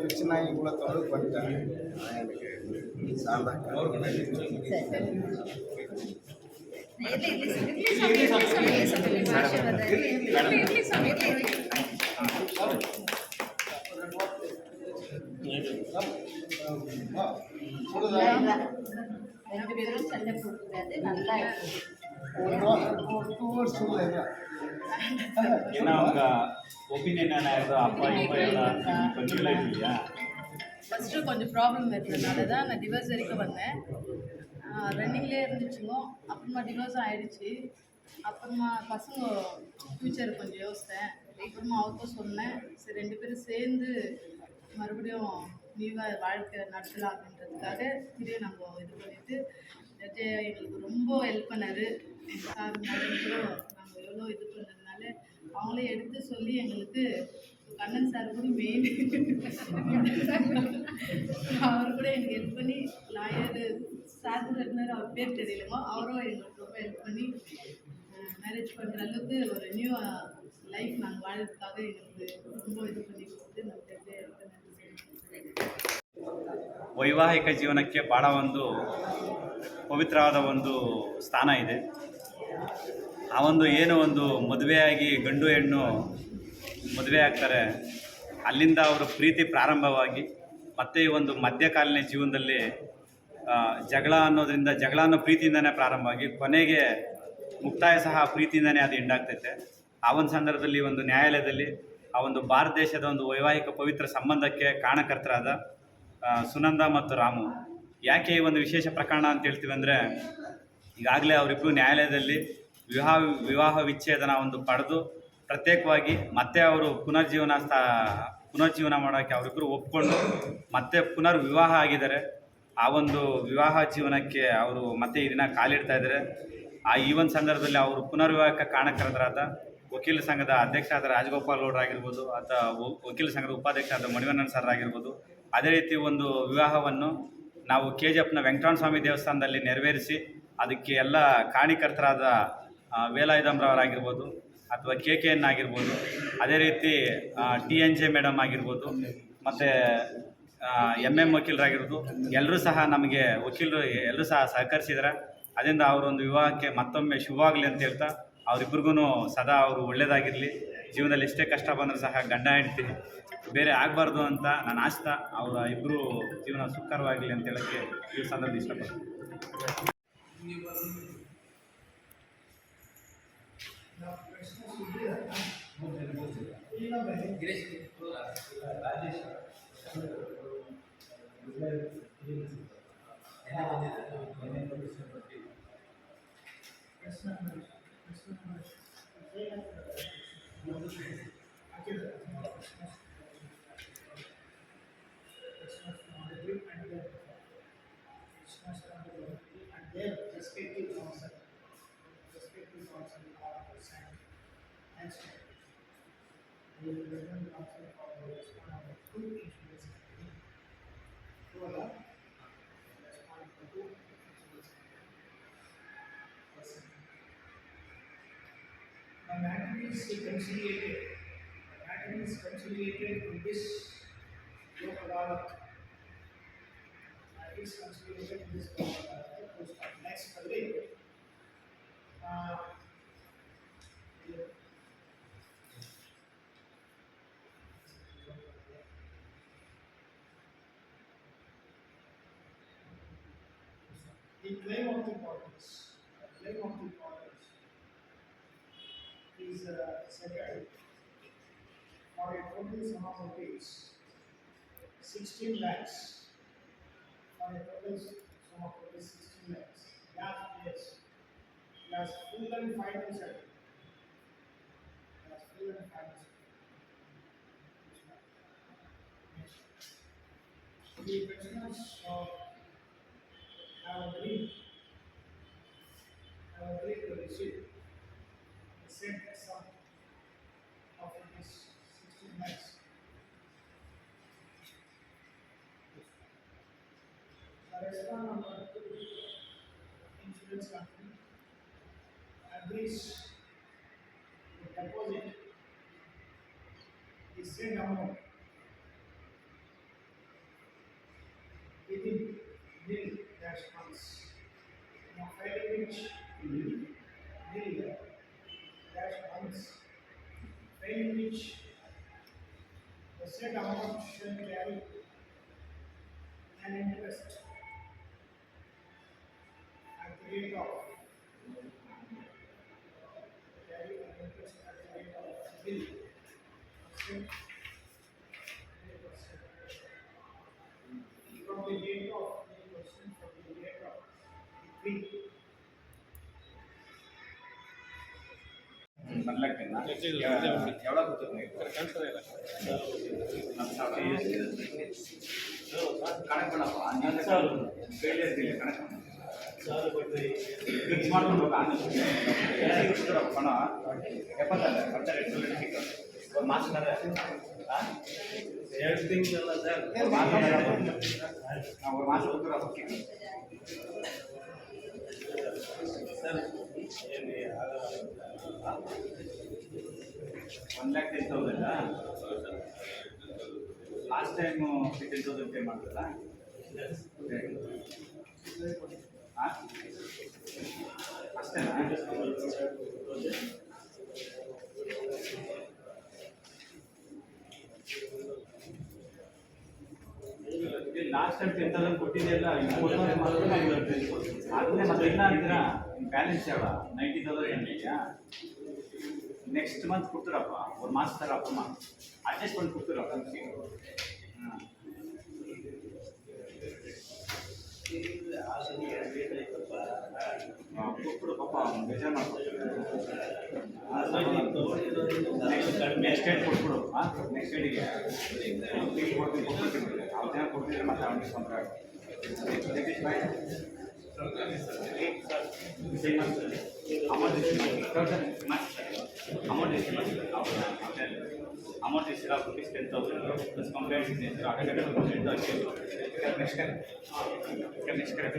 பிரச்சனை இவ்வளோ தொழில் பண்ணிட்டாங்க சார்ந்தாங்க ரெண்டு ஃபஸ்ட்டு கொஞ்சம் ப்ராப்ளம் இருந்ததுனால தான் நான் டிவோர்ஸ் வரைக்கும் வந்தேன். ரன்னிங்லேயே இருந்துச்சுங்க. அப்புறமா டிவோர்ஸ் ஆயிடுச்சு. அப்புறமா பசங்க ஃப்யூச்சர் கொஞ்சம் யோசித்தேன். அப்புறமா அவருக்கும் சொன்னேன் சரி ரெண்டு பேரும் சேர்ந்து மறுபடியும் நீவாக வாழ்க்கை நடத்தலாம் அப்படின்றதுக்காக திடீர் நம்ம இது பண்ணிட்டு விஜய் எங்களுக்கு ரொம்ப ஹெல்ப் பண்ணார். சார் மேடம் கூட நாங்கள் எவ்வளோ இது பண்ணதுனால அவங்களே எடுத்து சொல்லி எங்களுக்கு கண்ணன் சார் கூட மெயின் அவர் கூட எனக்கு ஹெல்ப் பண்ணி லாயர் சார் கூட இருந்தார் அவர் பேர் தெரியலமோ அவரும் எங்களுக்கு ரொம்ப ஹெல்ப் பண்ணி மேரேஜ் பண்ணுற அளவுக்கு ஒரு நியூ லைஃப் நாங்கள் வாழறதுக்காக எங்களுக்கு ரொம்ப இது பண்ணி கொடுத்து நம்ம help பண்ணாரு. ವೈವಾಹಿಕ ಜೀವನಕ್ಕೆ ಭಾಳ ಒಂದು ಪವಿತ್ರವಾದ ಒಂದು ಸ್ಥಾನ ಇದೆ ಆ ಒಂದು ಏನು ಒಂದು ಮದುವೆಯಾಗಿ ಗಂಡು ಹೆಣ್ಣು ಮದುವೆ ಆಗ್ತಾರೆ ಅಲ್ಲಿಂದ ಅವರು ಪ್ರೀತಿ ಪ್ರಾರಂಭವಾಗಿ ಮತ್ತೆ ಈ ಒಂದು ಮಧ್ಯಕಾಲೀನ ಜೀವನದಲ್ಲಿ ಆ, ಜಗಳ ಅನ್ನೋದ್ರಿಂದ ಜಗಳ ಅನ್ನೋ ಪ್ರೀತಿಯಿಂದನೇ ಪ್ರಾರಂಭವಾಗಿ ಕೊನೆಗೆ ಮುಕ್ತಾಯ ಸಹ ಪ್ರೀತಿಯಿಂದನೇ ಅದು ಎಂಡಾಗ್ತೈತೆ ಆ ಒಂದು ಸಂದರ್ಭದಲ್ಲಿ ಒಂದು ನ್ಯಾಯಾಲಯದಲ್ಲಿ ಆ ಒಂದು ಭಾರತ ದೇಶದ ಒಂದು ವೈವಾಹಿಕ ಪವಿತ್ರ ಸಂಬಂಧಕ್ಕೆ ಕಾರಣಕರ್ತರಾದ ಸುನಂದ ಮತ್ತು ರಾಮು. ಯಾಕೆ ಈ ಒಂದು ವಿಶೇಷ ಪ್ರಕರಣ ಅಂತ ಹೇಳ್ತೀವಿ ಅಂದರೆ, ಈಗಾಗಲೇ ಅವರಿಬ್ಬರು ನ್ಯಾಯಾಲಯದಲ್ಲಿ ವಿವಾಹ ವಿವಾಹ ವಿಚ್ಛೇದನ ಒಂದು ಪಡೆದು ಪ್ರತ್ಯೇಕವಾಗಿ ಮತ್ತೆ ಅವರು ಪುನರ್ಜೀವನ ಸ್ಥಾ, ಪುನರ್ಜೀವನ ಮಾಡೋಕ್ಕೆ ಅವರಿಬ್ಬರು ಒಪ್ಕೊಂಡು ಮತ್ತೆ ಪುನರ್ ವಿವಾಹ ಆಗಿದ್ದಾರೆ. ಆ ಒಂದು ವಿವಾಹ ಜೀವನಕ್ಕೆ ಅವರು ಮತ್ತೆ ಈ ದಿನ ಕಾಲಿಡ್ತಾ ಇದ್ದಾರೆ. ಆ ಈ ಒಂದು ಸಂದರ್ಭದಲ್ಲಿ ಅವರು ಪುನರ್ವಿವಾಹಕ್ಕೆ ಕಾರಣಕರ್ತರಾದ ವಕೀಲ ಸಂಘದ ಅಧ್ಯಕ್ಷರಾದ ರಾಜಗೋಪಾಲ್ ಗೌಡ್ರ ಆಗಿರ್ಬೋದು ಅಥವಾ ವಕೀಲ ಸಂಘದ ಉಪಾಧ್ಯಕ್ಷರಾದ ಮಣಿವಣ್ಣನ್ ಸರ್ ಆಗಿರ್ಬೋದು ಅದೇ ರೀತಿ ಒಂದು ವಿವಾಹವನ್ನು ನಾವು ಕೆ ಜಿ ಎಫ್ನ ವೆಂಕಟರಮಣ ಸ್ವಾಮಿ ದೇವಸ್ಥಾನದಲ್ಲಿ ನೆರವೇರಿಸಿ ಅದಕ್ಕೆ ಎಲ್ಲ ಕಾರಣೀಕರ್ತರಾದ ಆ, ವೇಲಾಯುಧಂರವರಾಗಿರ್ಬೋದು ಅಥವಾ ಕೆ ಕೆ ಎನ್ ಆಗಿರ್ಬೋದು ಅದೇ ರೀತಿ ಟಿ ಎನ್ ಜೆ ಮೇಡಮ್ ಆಗಿರ್ಬೋದು ಮತ್ತು ಎಂ ಎಂ ವಕೀಲರಾಗಿರ್ಬೋದು ಎಲ್ಲರೂ ಸಹ ನಮಗೆ ವಕೀಲರು ಎಲ್ಲರೂ ಸಹ ಸಹಕರಿಸಿದ್ದಾರೆ ಅದರಿಂದ ಅವರೊಂದು ವಿವಾಹಕ್ಕೆ ಮತ್ತೊಮ್ಮೆ ಶುಭವಾಗಲಿ ಅಂತ ಹೇಳ್ತಾ ಅವರಿಬ್ರಿಗೂ ಸದಾ ಅವರು ಒಳ್ಳೆಯದಾಗಿರಲಿ ಜೀವನದಲ್ಲಿ ಎಷ್ಟೇ ಕಷ್ಟ ಬಂದರೂ ಸಹ ಗಂಡ ಹೆಂಡ್ತಿ ಬೇರೆ ಆಗಬಾರ್ದು ಅಂತ ನಾನು ಆಸ್ತಾ ಅವರ ಇಬ್ಬರು ಜೀವನ ಸುಖಕರವಾಗಲಿ ಅಂತ ಹೇಳೋಕ್ಕೆ ಈ ಸಂದರ್ಭ ಇಷ್ಟಪಡ್ತೀನಿ. the investment the The. The this Next, Uh, The claim of the parties, the claim of the is uh, settled for a total sum of rupees sixteen lakhs. For a total sum of rupees sixteen lakhs. Last yes. Plus full and final settlement. Plus full and final settlement. The petitioners uh, I agree. I agree to receive the same of this 16 lakhs. Arrestra number two insurance company agrees to deposit the same amount within daily. Failing which nil dash funds, failing which the said amount shall carry an interest at the rate of carry an interest at the rate of nil ಬರ್ಲಕ್ಕೇನ ಎವಡ ಕೂತ್ಕೊಂಡು ಕಣಕ್ ಬಿಡಪ್ಪ ಹನ್ನೊಂದು ಸಾವಿರ failure ಇಲ್ಲ ಕಣಕ್ fix ಮಾಡ್ಕೊಂಡು ಹನ್ನೊಂದು ಪಣ ಎಪ್ಪತ್ತಲ್ಲ ಬರ್ತಾರೆ ಒಂದು ಮಾಸ್ಟರ್ ಎರಡು ತಿಂಗಳಲ್ಲ ಸರ್ ನಾವು ಒಂದು ಮಾಸ ಹೋಗ್ತಾರೆ ಒನ್ ಲ್ಯಾಕ್ ಟೆನ್ ತೌಸಂಡಾ last time ten thousand pay ಮಾಡಿದ್ರಲ್ಲ? ಅಷ್ಟೇನಾ ಲಾಸ್ಟ್ ಎಂತದನ್ನು ಕೊಟ್ಟಿದೆಯಲ್ಲ ಅದನ್ನೇ ಮತ್ತೆ ಇನ್ನ ಅಂತೀರಾ ಬ್ಯಾಲೆನ್ಸ್ ಯಾವ ನೈಂಟಿ ತೌಸಂಡ್ ಎಂಟಿದೆಯಾ ನೆಕ್ಸ್ಟ್ ಮಂತ್ ಕೊಡ್ತೀರಪ್ಪ. ಒಂದು ಮಾಸ ತರಪ್ಪ ಅಡ್ಜಸ್ಟ್ ಮಾಡಿ ಕೊಡ್ತೀರಪ್ಪ ಹಾಂ. ಕೊಟ್ಬಿಡು ಪಾಪ ಬೇಜಾರು ಮಾಡ್ಕೊಡ್ತಾರೆ ನೆಕ್ಸ್ಟ್ ಡೇಟ್ ಕೊಟ್ಬಿಡು. ನೆಕ್ಸ್ಟ್ ಡೇಟಿಗೆ ಕೊಡ್ತೀನಿ. অরিজিনাল কবিতার মাথা আমি সম্রাট আমাদের আমাদের আমার দেশের আপনি ten thousand plus compare nature আট হাজার পার্সেন্ট আছে ক্যাশ ক্যাশ ক্যাশ